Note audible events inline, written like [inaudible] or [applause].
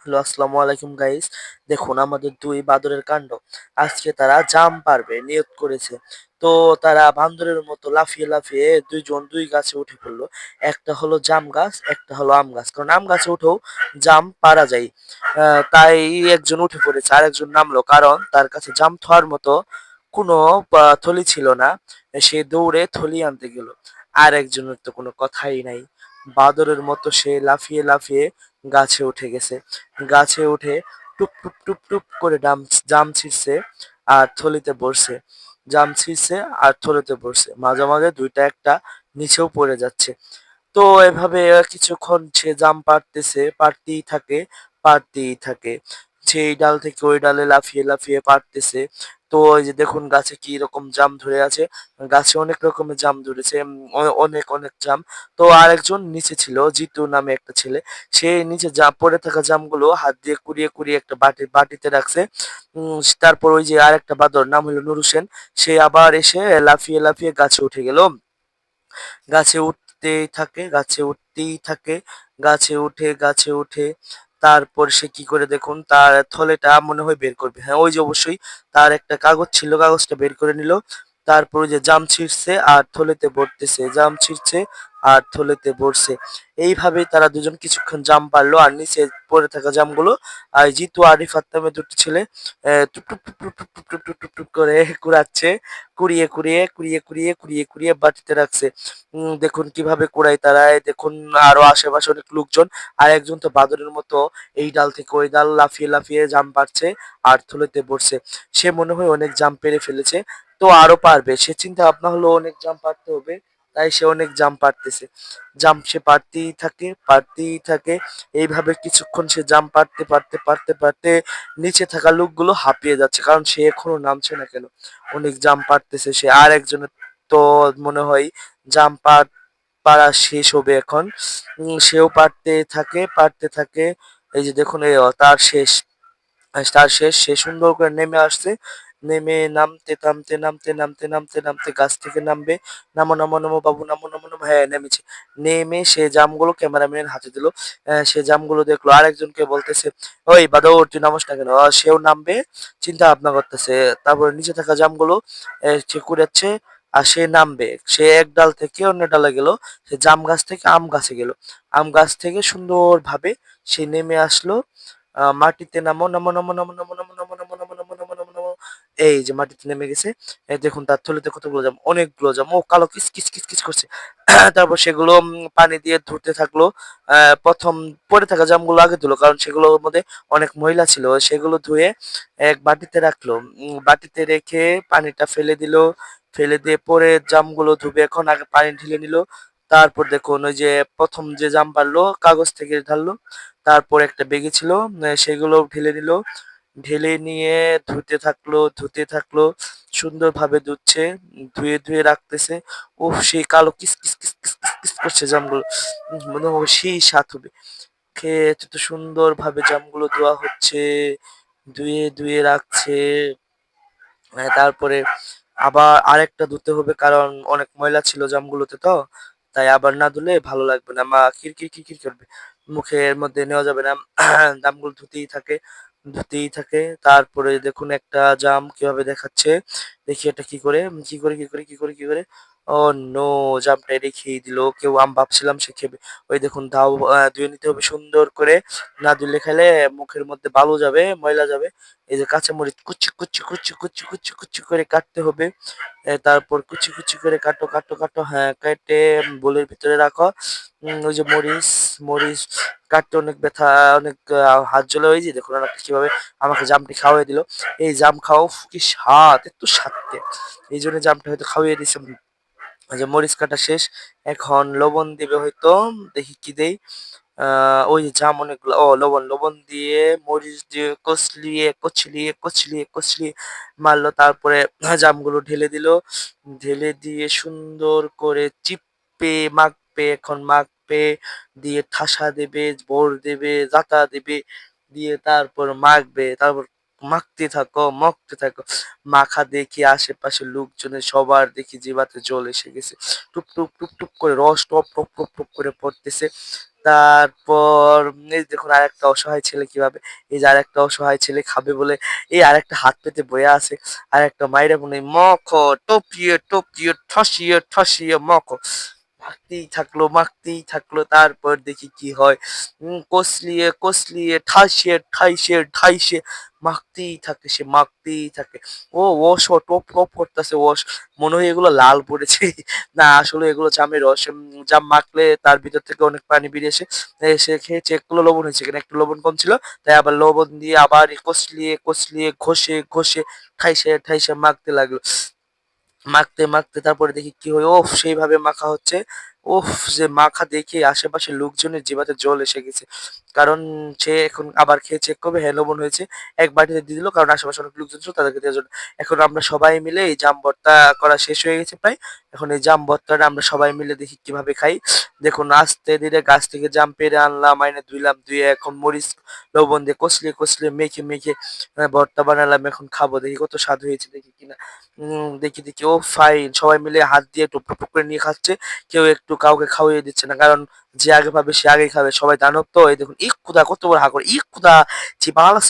Hello, আসসালামু আলাইকুম guys দেখুন, আমাদের দুই বাদরের কাণ্ড। আজকে তারা জাম পারবে নিয়ত করেছে। তো তারা বান্দরের মতো লাফিয়ে লাফিয়ে দুইজন দুই গাছে উঠে পড়ল। একটা হলো জাম গাছ, একটা হলো আম গাছ। কারণ আম গাছে উঠেও জাম পারা যায়। তাই একজন উঠে পড়েছে আর একজন নামলো। কারণ তার কাছে জাম থোয়ার মতো কোনো থলি ছিল না। সে দৌড়ে থলি আনতে গেল। আর একজনের তো কোনো কথাই নাই। বাদরের মতো সে লাফিয়ে লাফিয়ে গাছে উঠে গেছে। গাছে উঠে টুপ টুপ টুপ টুপ করে ডাম, জাম ছিঁড়ছে আর থলিতে বসছে জাম ছিঁড়ছে আর থলিতে বসছে মাঝে মাঝে দুইটা একটা নিচেও পড়ে যাচ্ছে। তো এভাবে কিছুক্ষণ সে জাম পারতেছে পারতেই থাকে পারতেই থাকে। সেই ডাল থেকে ওই ডালে লাফিয়ে লাফিয়ে পাড়তেছে। তো ওই যে দেখুন গাছে কি রকম জাম ধরে আছে, গাছে অনেক রকমের জাম ধরেছে অনেক অনেক জাম। তো আরেকজন নিচে ছিল, জিতু নামে একটা ছেলে, সে নিচে যা, পড়ে থাকা জামগুলো হাত দিয়ে কুড়িয়ে কুড়িয়ে একটা বাটি, বাটিতে রাখছে। তারপর ওই যে আরেকটা বাদর, নাম হলো নুর হোসেন সে আবার এসে লাফিয়ে লাফিয়ে গাছে উঠে গেল। গাছে উঠতেই থাকে, গাছে উঠতেই থাকে, গাছে উঠে গাছে উঠে তারপর সে কি করে দেখুন, তার থলেটা মনে হয় বের করবে। হ্যাঁ ওই যে অবশ্যই তার একটা কাগজ ছিল, কাগজটা বের করে নিল। তারপর ওই যে জাম ছিঁড়ছে আর থলেতে ভরতেছে। জাম ছিঁড়ছে আর থলেতে পড়ছে এইভাবে তারা দুজন কিছুক্ষণ জাম পারল আর নিচে পড়ে থাকা জামগুলো আর জিতু আরিফ আত্মামে দুটি ছেলে টুপটুপ টুপটুপ টুপটুপ টুপটুপ করে কুড়াচ্ছে, কুড়িয়ে কুড়িয়ে কুড়িয়ে কুড়িয়ে কুড়িয়ে কুড়িয়ে বাটিতে রাখছে। দেখুন কীভাবে কুড়াই তারা দেখুন আরও আশেপাশে অনেক লোকজন, আর একজন তো বাদরের মতো এই ডাল থেকে ওই ডাল লাফিয়ে লাফিয়ে জাম পারছে আর থলেতে বসছে সে মনে হয় অনেক জাম পেরে ফেলেছে, তো আরও পারবে। সে চিন্তা ভাবনা হলো অনেক জাম পারতে হবে। তাই সে অনেক জাম পারতেছে। জাম সে পারতেই থাকে পারতেই থাকে। এইভাবে কিছুক্ষণ সে জাম পারতে পারতে পারতে পারতে নিচে থাকা লোকগুলো হাঁপিয়ে যাচ্ছে, কারণ সে এখনও নামছে না কেন? অনেক জাম পারতেছে সে। আর একজনের তো মনে হয় জাম পার, পারা শেষ হবে এখন। সেও পারতে থাকে পারতে থাকে। এই যে দেখুন তার শেষ। তার শেষ, সে সুন্দর করে নেমে আসছে। নেমে নামতে নামতে নামতে নামতে নামতে নামতে গাছ থেকে নামবে। নামো নামো নামো, বাবু, নামো নামো নামো। হ্যাঁ নেমেছে। নেমে সে জামগুলো ক্যামেরাম্যান হাতে দিল। সে জামগুলো দেখল। আরেকজনকে বলতেছে, ওই বাদর, তুই নামস না কেন? সেও নামবে, চিন্তা ভাবনা করতেছে। তারপরে নিচে থাকা জামগুলো সে কুড়াচ্ছে আর সে নামবে। সে এক ডাল থেকে অন্য ডালে গেল। সে জাম গাছ থেকে আম গাছে গেল। আম গাছ থেকে সুন্দরভাবে সে নেমে আসলো। মাটিতে নামো নামো নামো নামো নামো নামো নামো এই যে মাটিতে নেমে গেছে দেখুন তার থলিতে কতগুলো জাম, অনেকগুলো জাম, ও কালো কিস কিস কিস কিস করছে। [clears throat] তারপর সেগুলো পানি দিয়ে ধুতে থাকল প্রথম পরে থাকা জামগুলো আগে ধুলো, কারণ সেগুলোর মধ্যে অনেক ময়লা ছিল, সেগুলো ধুয়ে এক বাটিতে রাখল বাটিতে রেখে পানিটা ফেলে দিল, ফেলে দিয়ে পরে জামগুলো ধুবে, এখন আগে পানি ঢেলে নিল, তারপর দেখুন ওই যে প্রথম যে জাম পারল, কাগজ থেকে ঢাললো, তারপর একটা বেগে ছিল সেগুলো ঢেলে নিল ঢেলে নিয়ে ধুতে থাকল ধুতে থাকল, সুন্দরভাবে ধুচ্ছে, ধুয়ে ধুয়ে রাখতেছে। ও সেই কালো কিস কিস কিস কিস কিস করছে জামগুলো। মনে হবে সেই স্বাদ হবে। খেয়ে তো সুন্দর ভাবে জামগুলো ধোয়া হচ্ছে, ধুয়ে ধুয়ে রাখছে। তারপরে আবার আরেকটা ধুতে হবে কারণ অনেক ময়লা ছিল জামগুলোতে তো, তাই আবার না ধুলে ভালো লাগবে না। মা কিরকির কিরকির করবে। মুখের মধ্যে নেওয়া যাবে না। [clears throat] জামগুলো ধুতেই থাকে। ধুতেই থাকে। তারপরে দেখুন একটা জাম কীভাবে দেখাচ্ছে। দেখি এটা কি করে কি করে কি করে কি করে কি করে। ও নো জামটা রেখেই দিল, কেউ আম ভাবছিলাম সে খেবে। ওই দেখুন দাও ধুয়ে নিতে হবে সুন্দর করে, না ধুলে খেলে মুখের মধ্যে বালু যাবে, ময়লা যাবে। এই যে কাঁচামরিচ কুচি কুচি কুচি কুচি কুচি কুচি করে কাটতে হবে। তারপর কুচি কুচি করে কাটো কাটো কাটো হ্যাঁ কেটে বোলের ভিতরে রাখো। ওই যে মরিচ মরিচ কাটতে অনেক ব্যথা, অনেক হাত জ্বলে ওই যে দেখুন কীভাবে আমাকে জামটি খাওয়াই দিল। এই জাম খাও কি স্বাদ, এত স্বাদকে। এই জন্য জামটা হয়তো খাওয়িয়ে দিছে ওই যে মরিচ কাটা শেষ, এখন লবণ দিবে হয়তো, দেখি কি দেই। ওই জাম অনেকগুলো, ও, লবণ লবণ দিয়ে মরিচ দিয়ে কচলিয়ে কচলিয়ে কচলিয়ে কচলিয়ে মারলো, তারপরে [clears throat] জামগুলো ঢেলে দিল। ঢেলে দিয়ে সুন্দর করে চিপে, মাখবে, এখন মাখবে, দিয়ে ঠাসা দেবে, বোর দেবে, জাতা দেবে, দিয়ে তারপর মাখবে, তারপর মাখতে থাকো মাখতে থাকো। মাখা দেখি আশেপাশে লোকজনের সবার দেখি জিভাতে জল এসে গেছে। টুপ টুপ টুপ টুপ করে রস টপ টপ টপ টপ করে পড়তেছে। তারপর এই দেখুন আর একটা অসহায় ছেলে কীভাবে, এই যে আরেকটা অসহায় ছেলে খাবে বলে এই আর একটা হাত পেতে বয়ে আছে। আর একটা মাইরা মনে মখ, টপিয়ে টপিয়ে, ঠসিয়ে ঠসিয়ে, মখ। মাখতেই থাকল মাখতেই থাকল, তারপর দেখি কি হয়। কসলিয়ে কসলিয়ে, ঠাইসে ঠাইসে ঠাইসে, মাখতেই থাকে সে, মাখতেই থাকে। ও ওশ ও, টপ টপ করতেছে ওশ মনে হয় এগুলো লাল পড়েছে। [laughs] না, আসলে এগুলো জামের রস জাম মাখলে তার ভিতর থেকে অনেক পানি বেরিয়ে এসে সে খেয়ে চেক করল লবণ হয়েছে কিনা, একটু লবণ কম ছিল। তাই আবার লবণ দিয়ে আবার কষলিয়ে কষলিয়ে ঘষে ঘষে, ঠাইসে ঠাইসে মাখতে লাগল। মাখতে মাখতে তারপরে দেখি কি হয় ও সেইভাবে মাখা হচ্ছে। ওফ যে মাখা দেখে আশেপাশের লোকজনের জিভাতে জল এসে গেছে। কারণ সে এখন আবার খেয়ে চেক করবে হ্যাঁ লবণ হয়েছে, এক বাটিতে দিয়ে দিল, কারণ আশেপাশে অনেক লোকজন ছিল, তাদেরকে দেওয়ার জন্য। এখন আমরা সবাই মিলে এই জাম ভর্তা করা শেষ হয়ে গেছে প্রায়। এখন এই জাম ভর্তাটা আমরা সবাই মিলে দেখি কীভাবে খাই। দেখুন, আস্তে ধীরে গাছ থেকে জাম পেরে আনলাম আইনে ধুইলাম, ধুয়ে এখন মরিচ, লবণ দিয়ে কষলিয়ে কষলিয়ে মেখে মেখে ভর্তা বানালাম, এখন খাব। দেখি কত স্বাদ হয়েছে, দেখি কিনা। উম, দেখি দেখি, ও ফাইন সবাই মিলে হাত দিয়ে টুক টুক করে নিয়ে খাচ্ছে। কেউ একটু কাউকে খাওয়িয়ে দিচ্ছে না। কারণ যে আগে পাবে সে আগেই খাবে। সবাই দানব তো। এই দেখুন ইক কুদা, কত বড় হাঁকড়। ইক কুদা, যে বাংলা